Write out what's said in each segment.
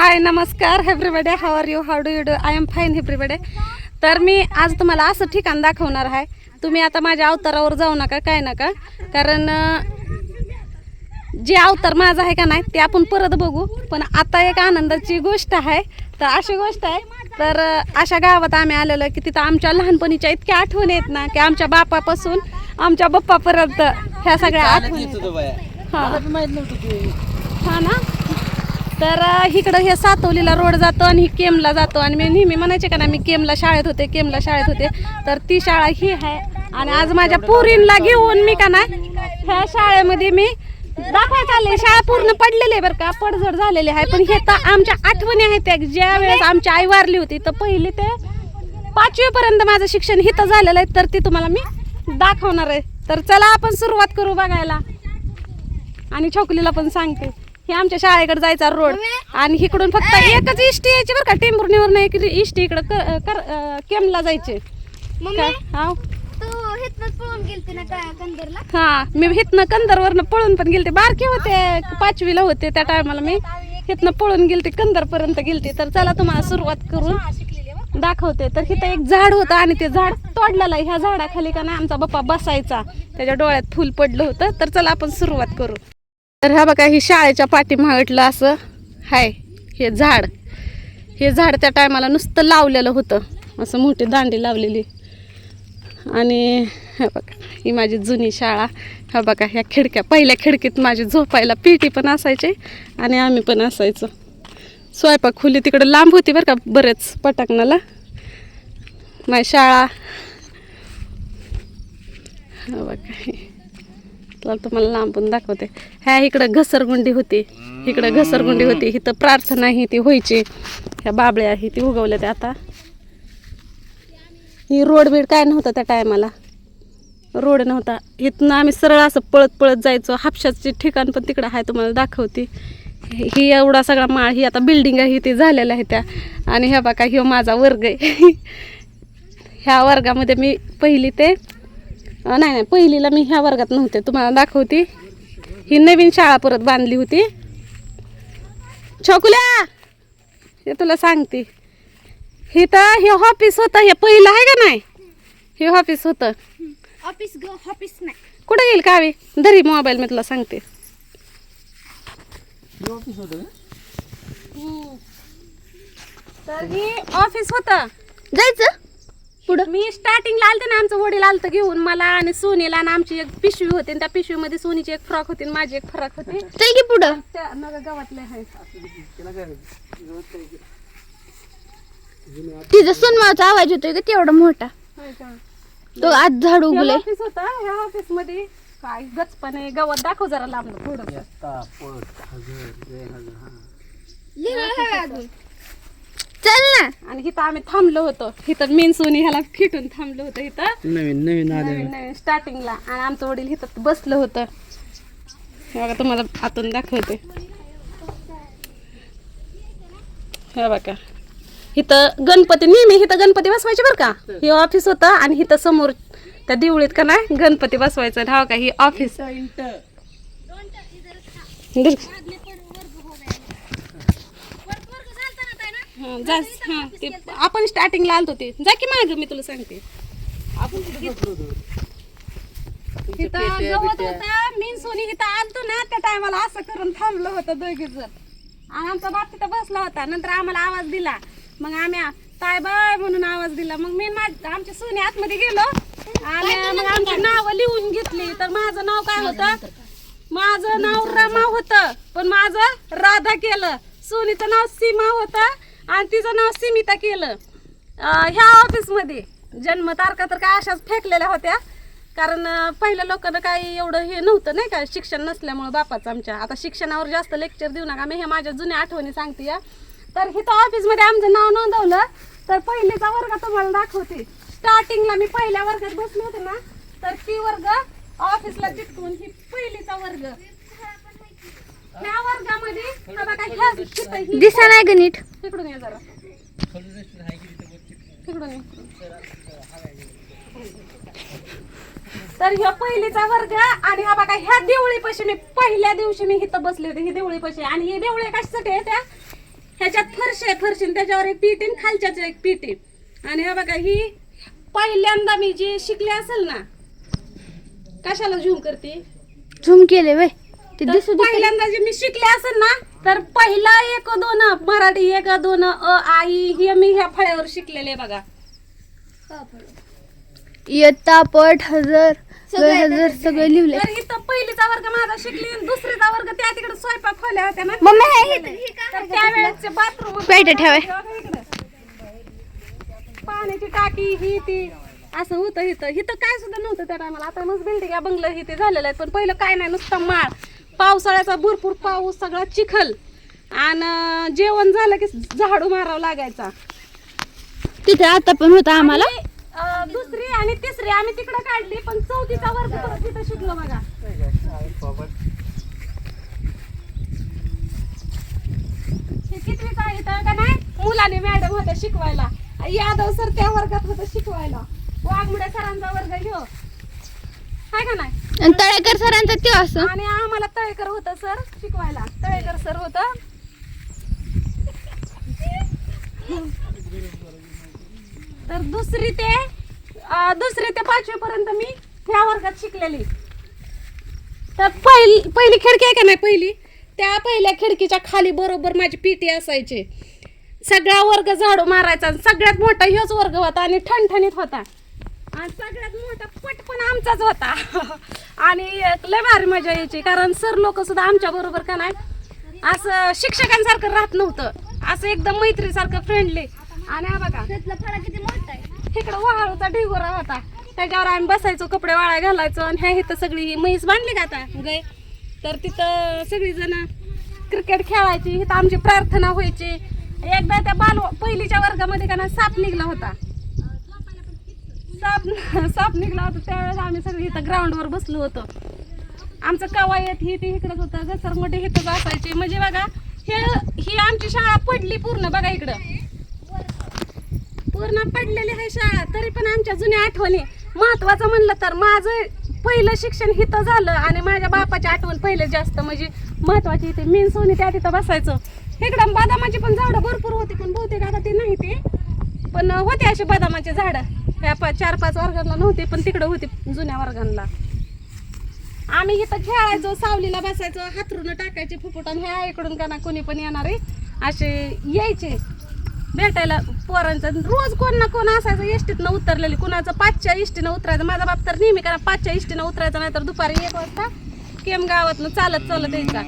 हाय नमस्कार everybody how are you how do you do I am fine everybody तर मी आज तुम्हाला असं ठिकाण दाखवणार आहे. तुम्ही आता माझ्या अवतारावर जाऊ नका काय नका. कारण जे अवतार माझा आहे का नाही ते आपण परत बघू. पण आता एक आनंदाची गोष्ट आहे. तर अशी गोष्ट आहे. तर अशा गावात आम्ही आलेलो की तिथं आमच्या लहानपणीच्या इतक्या आठवणी आहेत ना की आमच्या बापापासून आमच्या बाप्पापर्यंत ह्या सगळ्या आठवणी. हा. हा ना? तर इकडं हे सातवलीला रोड जातो आणि ही केमला जातो. आणि मी नेहमी म्हणायचे का ना मी केमला शाळेत होते केमला शाळेत होते. तर ती शाळा ही आहे. आणि आज माझ्या पोरींला घेऊन मी का ना ह्या शाळेमध्ये मी दाखवायचं आले. शाळा पूर्ण पडलेली आहे बरं का पडझड झालेली आहे. पण हे तर आमच्या आठवणी आहेत त्या. ज्या वेळेस आमची आई वारली होती तर पहिली ते पाचवीपर्यंत माझं शिक्षण हिथं झालेलं आहे. तर ती तुम्हाला मी दाखवणार आहे. तर चला आपण सुरुवात करू बघायला. आणि छोकलीला पण सांगते. हे आमच्या शाळेकडे जायचा रोड. आणि इकडून फक्त एकच इष्टी यायची बरं का टेंभुर्णीवर नाही इष्टी इकडं केमला जायचे. हा मी हिथनं कंदरवरनं पळून पण गेलते. बारके होते पाचवीला होते त्या टायमाला मी. हिथनं पळून गेलते कंदरपर्यंत गेलते. तर चला तुम्हाला सुरुवात करून. दाखवते. तर इथं एक झाड होतं आणि ते झाड तोडलेलं आहे. ह्या झाडाखाली का नाही आमचा बाप्पा बसायचा. त्याच्या डोळ्यात फुल पडलं होतं. तर चला आपण सुरुवात करू. तर ह्या बघा ही शाळेच्या पाठीमागटलं असं. हाय हे झाड. हे झाड त्या टायमाला नुसतं लावलेलं होतं. असं मोठी दांडी लावलेली. आणि हे बघा ही माझी जुनी शाळा. ह्या बघा ह्या खिडक्या. पहिल्या खिडकीत माझी झोपायला पेटी पण असायचे आणि आम्ही पण असायचो. स्वयंपाक खोली तिकडं लांब होती बरं का बरेच पटाकणाला माझी शाळा. हा बघा हे. तुम्हाला लांबून दाखवते. ह्या इकडं घसरगुंडी होती. इकडं घसरगुंडी होती. इथं प्रार्थना ही ती व्हायची. ह्या बाबळ्या ही ती उगवल्या त्या आता. ही रोड बीड काय नव्हतं त्या टायमाला? रोड नव्हता. इथनं आम्ही सरळ असं पळत पळत जायचो. हापशाचे ठिकाण पण तिकडं आहे तुम्हाला दाखवते. ही एवढा सगळा माळ ही आता बिल्डिंग आहे ती झालेल्या आहे त्या. आणि ह्या बाका ह्यो माझा वर्ग आहे. ह्या वर्गामध्ये मी पहिली ते नाही नाही पहिलीला मी ह्या वर्गात नव्हते. तुम्हाला दाखवते. ही नवीन शाळा परत बांधली होती. छोकुल्या! हे तुला सांगते. हे तर हे ऑफिस होतं. हे पहिलं आहे का नाही? हे ऑफिस होतं. ऑफिस ग ऑफिस नाही. कुठे गेल कावे? धरी मोबाईल मी तुला सांगते. ऑफिस होतं का? तर ही ऑफिस होतं. जायचं? पुढं? मी स्टार्टिंगला आलते ना आमचं वडील आलतं घेऊन. मला आणि सोनीला आणि आमची एक पिशवी होती. आणि त्या पिशवीमध्ये सोनीची एक फ्रॉक होती आणि माझी एक फ्रॉक होती. चल की पुढं. त्या गावातले आहे? तिचा सुनमाचा आवाज येतोय का तेवढा मोठा. होय का? तो आज झाड उगले ऑफिस होता ह्या ऑफिसमध्ये. काय गचपणे गवत दाखव जरा लांब थोडं येता, पळत, हजर, गैरहजर, हा. चल ना. आणि इथं आम्ही थांबलो होतो. इथं मेन सोनी ह्याला फिटून थांबलो होतो इथं. नवीन नवीन आले नवीन नवीन स्टार्टिंगला आणि आमचं वडील इथं बसलं होतं. हे बघा तुम्हाला आतून दाखवते. हे बघा. इथं गणपती नेहमी इथं गणपती बसवायचे बरं का? हे ऑफिस होतं आणि इथं समोर त्या दिवळीत का नाही गणपती बसवायचं. हा का ही ऑफिस धर. हा, जा हा ते आपण स्टार्टिंगला आलतो ते. जा की माग मी तुला सांगते. इथं गवत होतं. मी सोनी इथं आलतो ना त्या टायमाला असं करून थांबलं होतं दोघे जण. आणि आमचा बाप तिथं बसला होता नंतर आम्हाला आवाज दिला. मग आम्ही ताय बाय म्हणून आवाज दिला. मग मी माझ- आमची सोनी आतमध्ये गेलो. आणि मग आमची नावं लिहून घेतली. तर माझं नाव काय होतं? माझं नाव रमा होतं. पण माझं राधा केलं. सोनीचं नाव सीमा होतं. आणि तिचं नाव सीमिता केलं. ह्या ऑफिसमध्ये जन्मतारखा तर काय अशाच फेकलेल्या होत्या. कारण पहिल्या लोकांना काही एवढं हे नव्हतं नाही का? शिक्षण नसल्यामुळं बापाचं आमच्या. आता शिक्षणावर जास्त लेक्चर देऊ नका. मी हे माझ्या जुन्या आठवणी सांगते या तर इथं ऑफिसमध्ये आमचं नाव नोंदवलं तर पहिलेचा वर्ग तुम्हाला दाखवते. स्टार्टिंगला मी पहिल्या वर्गात बसले होते ना तर ती वर्ग ऑफिसला चिटकून ही पहिलीचा वर्ग. ह्या वर्गामध्ये हा बघा ह्या तिथं ही- दिसा नाही ग नीट. तिकडून ये जरा. तिकडून ये. तर ह्या पहिलीचा वर्ग आणि हा बघा ह्या देवळीपाशी मी पहिल्या दिवशी मी इथं बसले होते ही देवळीपाशी. आणि ही देवळी कशासाठी आहे त्या? ह्याच्यात फरशी आहे फरशी. आणि त्याच्यावर एक पीठ आहे आणि खालच्याच एक पीठ आहे आणि हे बघा ही पहिल्यांदा मी जी शिकले असेल ना कशाला झूम करते? झूम केले वय. ते दिसू पहिल्यांदा जे मी शिकले असेल ना तर पहिला एक दोन मराठी एक दोन अ आई हे मी ह्या फळ्यावर शिकलेले बघा. इयत्ता पट हजार हजार सगळे लिहिले तर इथं पहिलीचा वर्ग माझा शिकली आणि दुसरीचा वर्ग त्या तिकडे स्वयंपाक खोल्या होत्या ना. मम्मी हे हे- तर त्यावेळेसचे बाथरूम पेटे ठेवाय. पाण्याची टाकी ही ती. असं होतं इथं. इथं काय सुद्धा नव्हतं त्या टायमाला आता मग बिल्डिंग बंगलं ही ते झालेलं आहे. पण पहिलं काय नाही नुसतं माळ. पावसाळ्याचा भरपूर पाऊस सगळा चिखल. आणि जेवण झालं की झाडू मारावं लागायचा. तिथे आता पण होता आम्हाला. अं, दुसरी आणि तिसरी आम्ही तिकडे काढली पण चौथीचा वर्ग परत तिथं शिकलो बघा. हे कितवीचा आहे इथं? का नाही? मुलाने मॅडम होत्या शिकवायला. यादव सर त्या वर्गात होतं शिकवायला. वाघमुड्या सरांचा वर्ग घेऊ हाय का नाही? आणि तळेकर सरांचा ते असं. आणि आम्हाला तळेकर होतं सर शिकवायला. तळेकर सर होतं. तर दुसरी ते अं, दुसरी ते पाचवी पर्यंत मी ह्या वर्गात शिकलेली. तर पहिली पहिली खिडकी आहे का नाही पहिली? त्या पहिल्या खिडकीच्या खाली बरोबर माझी पीटी असायची. सगळा वर्ग झाडू मारायचा आणि सगळ्यात मोठा ह्योच वर्ग होता आणि ठणठणीत होता. आणि सगळ्यात मोठा पट पण आमचाच होता. आणि लय भारी मजा यायची कारण सर लोक सुद्धा आमच्या बरोबर का नाही असं शिक्षकांसारखं राहत नव्हतं. असं एकदम मैत्रीसारखं फ्रेंडली आणि हा बघा इकडं वाळूचा ढिगोरा होता. त्याच्यावर आम्ही बसायचो कपडे वाळा घालायचो. आणि ह्या इथं सगळी ही म्हैस बांधली का आता? गाय. तर तिथं सगळी जण क्रिकेट खेळायची इथं आमची प्रार्थना व्हायची. एकदा त्या बाल पहिलीच्या वर्गामध्ये का ना साप निघला होता. साप साप निघला होता त्यावेळेस आम्ही सगळे इथं ग्राउंडवर बसलो होतो. आमचं कवायत ही ती इकडंच होतं. घसरमोठी इथंच असायचे. म्हणजे बघा हे ही आमची शाळा पडली पूर्ण बघा इकडं. पूर्ण पडलेली आहे शाळा. तरी पण आमच्या जुन्या आठवणी. महत्वाचं म्हणलं तर माझं पहिलं शिक्षण हिथं झालं आणि माझ्या बापाची आठवण पहिले जास्त. म्हणजे महत्वाची इथे मेन सोनी त्या तिथं बसायचं. इकडं बदामाची पण झाडं भरपूर होती पण बहुतेक आता ते नाही ते. पण होते असे बदामाचे झाडं. ह्या पा चार पाच वर्गांना नव्हते पण तिकडं होते जुन्या वर्गांना आम्ही इथं खेळायचो सावलीला बसायचो हातरून टाकायचे फुफुटन ह्या इकडून का ना कोणी पण येणारे असे यायचे. भेटायला पोरांचं रोज कोण ना कोण असायचं इष्टीतनं उतरलेली. कुणाचं पाचच्या इष्टीनं उतरायचं माझा बाप तर नेहमी करा पाचच्या इष्टीनं उतरायचं नाही तर दुपारी एक वाजता केम गावातनं चालत चालत यायचा.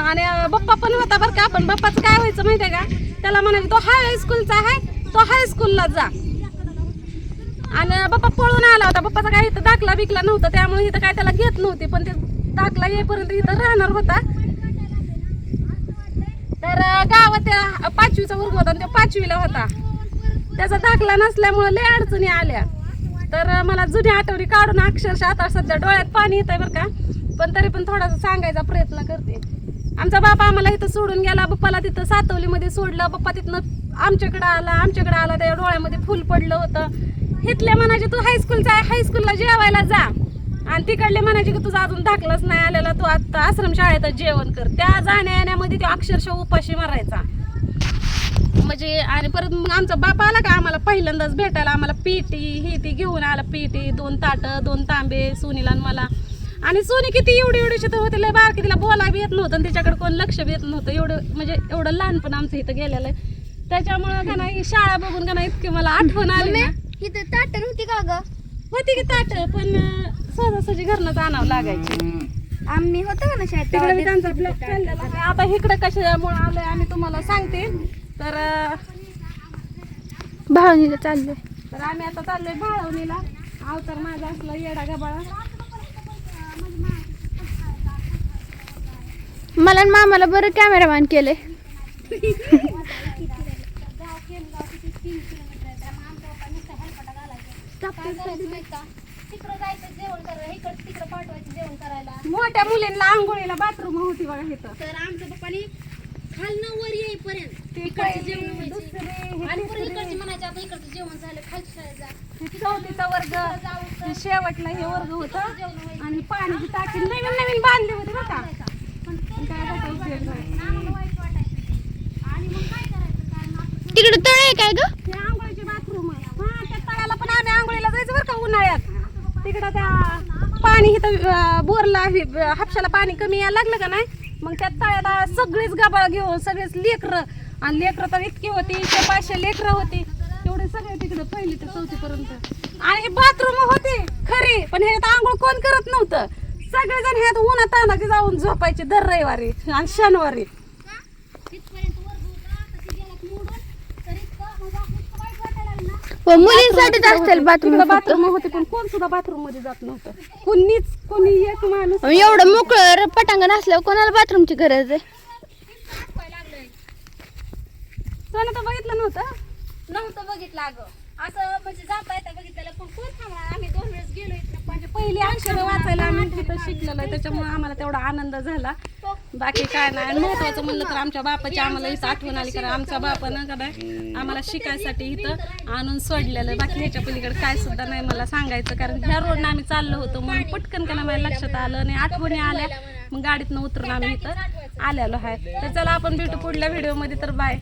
आणि बाप्पा पण होता बरं का आपण बाप्पाचं काय व्हायचं माहिती आहे का? त्याला म्हणायचं तो हाय स्कूलचा आहे तो हायस्कूलला जा. आणि बाप्पा पळून आला होता. बाप्पाचा काय इथं दाखला बिकला नव्हता. त्यामुळे इथं काय त्याला घेत नव्हती. पण ते दाखला येईपर्यंत इथं राहणार होता. तर गावात त्या पाचवीचा वर्ग होता आणि तो पाचवीला होता. त्याचा दाखला नसल्यामुळे लय अडचणी आल्या. तर मला जुन्या आठवणी काढून अक्षरशः आता सध्या डोळ्यात पाणी येत आहे बरं का. पण तरी पण थोडासा सांगायचा प्रयत्न करते. आमचा बापा आम्हाला इथं सोडून गेला बाप्पाला तिथं सातवलीमध्ये सोडलं बाप्पा तिथनं आमच्याकडं आला आमच्याकडं आला त्या डोळ्यामध्ये फुल पडलं होतं. इथल्या म्हणायचे तू हायस्कूलचा आहे हायस्कूलला जेवायला जा. आणि तिकडले म्हणायचे की तुझा अजून दाखलाच नाही आलेला तू आता आश्रम शाळेतच जेवण कर. त्या जाण्या येण्यामध्ये तो अक्षरशः उपाशी मारायचा. म्हणजे आणि परत मग आमचा बाप आला का आम्हाला पहिल्यांदाच भेटायला आम्हाला पीटी ही ती घेऊन आला पीटी दोन ताटं दोन तांबे सुनीला मला. आणि सोनी किती एवढी एवढीशी तर होते लय बारकी तिला बोला बी येत नव्हतं आणि तिच्याकडे कोण लक्ष बी येत नव्हतं. एवढं म्हणजे एवढं लहानपण आमचं इथं गेलेलं आहे. त्याच्यामुळं का नाही शाळा बघून का नाही इतकी मला आठवण आली ना. इथं ताटण होती का ग? होती की ताट पण सहजासहजी घरनंच आणावं लागायची. आम्ही होतो का ना शाळेत तिकडे मी त्यांचा ब्लॉग चाललेला आहे. आता इकडे कशामुळे आलोय आम्ही तुम्हाला सांगते. तर अं, भावनीला चाललोय. तर आम्ही आता चाललोय बाळवणीला अवतार माझा असला येडा गबाळा. मला आणि मामाला बरं कॅमेरामॅन केलंय. मोठ्या मुलींना आंघोळीला बाथरूम होती बघा इथं. तर आमच्या पप्पानी खालनं वर येईपर्यंत इकडचे जेवण व्हायचे. आणि परत तिसरी. इकडचे म्हणायचे आता इकडचं जेवण झालं खालच्या शाळेत जा. चौथीचा वर्ग. ते शेवटला हे वर्ग होतं. आणि पाण्याची टाकी नवीन नवीन बांधली होती बरं तिकडे तळ आहे काय ग? ते आंघोळीचे बाथरूम हा त्या तळ्याला पण आम्ही आंघोळीला जायचं बरं का उन्हाळ्यात. तिकडं त्या पाणी इथं अं, बोरला हे- हापशाला पाणी कमी यायला लागलं का नाही? मग त्या तळ्याला सगळीच गबाळ घेऊन सगळेच लेकरं. आणि लेकरं तर इतकी होती शे पाचशे लेकरं होती. तेवढे सगळे तिकडे पहिली ते चौथीपर्यंत आणि हे बाथरूम होते खरी. पण ह्याच्यात आंघोळ कोण करत नव्हतं? सगळेजण ह्यात उन्हात तानाचे जाऊन झोपायचे दर रविवारी आणि शनिवारी. मुलींसाठीच असतील बाथरूम बाथरूम होते पण कोण सुद्धा बाथरूममध्ये जात नव्हतं. कोणीच कोणी एक माणूस एवढं मोकळं पटांगण असल्यावर कोणाला बाथरूमची गरज आहे? सोनं तर बघितलं नव्हतं. नव्हतं बघितलं अगं. असं म्हणजे जाता येता बघितलेलं पण कोण थांबणार आम्ही दोन वेळेस गेलो इथनं. म्हणजे पहिली अक्षर वाचायला आम्ही तिथं शिकलेलो आहे त्याच्यामुळे आम्हाला तेवढा आनंद झाला. बाकी काय नाही आणि महत्वाचं म्हणलं तर आमच्या बापाची आम्हाला इथं आठवण आली कारण आमच्या बापानं का नाही आम्हाला शिकायसाठी इथं आणून सोडलेलं आहे. बाकी ह्याच्या पलीकडे काय सुद्धा नाही मला सांगायचं कारण ह्या रोडनं आम्ही चाललो होतो म्हणून पटकन का नाही माझ्या लक्षात आलं आणि आठवणी आल्या. मग गाडीतनं उतरून आम्ही इथं आलेलो आहे. तर चला आपण भेटू पुढल्या व्हिडिओमध्ये तर बाय.